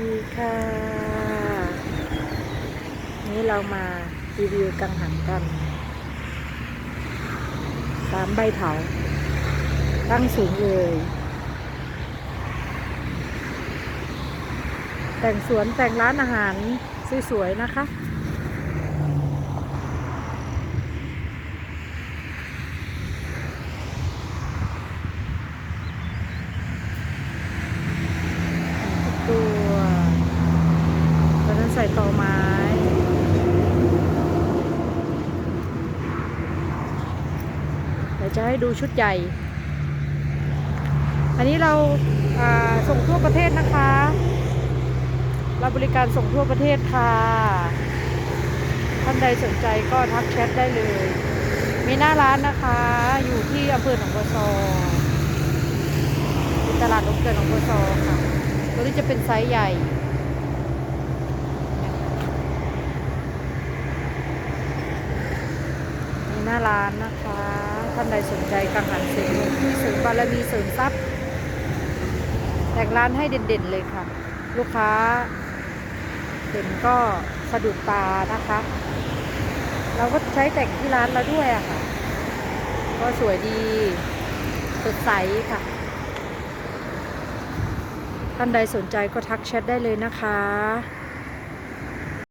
ดีค่ะ นี้เรามารีวิวกังหันกัน สามใบเถา ตั้งสูงเลย แต่งสวนแต่งร้านอาหารสวยๆนะคะ ตัว ตอนนั้นใส่ตอไม้เดี๋ยวจะให้ดูชุดใหญ่ อันนี้เราาส่งทั่วประเทศนะคะ เราบริการส่งทั่วประเทศค่ะ ท่านใดสนใจก็ทักแชทได้เลย มีหน้าร้านนะคะ อยู่ที่อำเภอหนองบัวซอเป็นตลาดนกเกินหนองบัวซอค่ะ ตัวนี้จะเป็นไซส์ใหญ่ หน้าร้านนะคะ ท่านใดสนใจกังหันเสริมที่เสริมบารมีเสริมทรัพย์แต่งร้านให้เด่นๆเลยค่ะ ลูกค้าเห็นก็สะดุดตานะคะ เราก็ใช้แต่งที่ร้านเราด้วยอะค่ะ ก็สวยดีสดใสค่ะ ท่านใดสนใจก็ทักแชทได้เลยนะคะ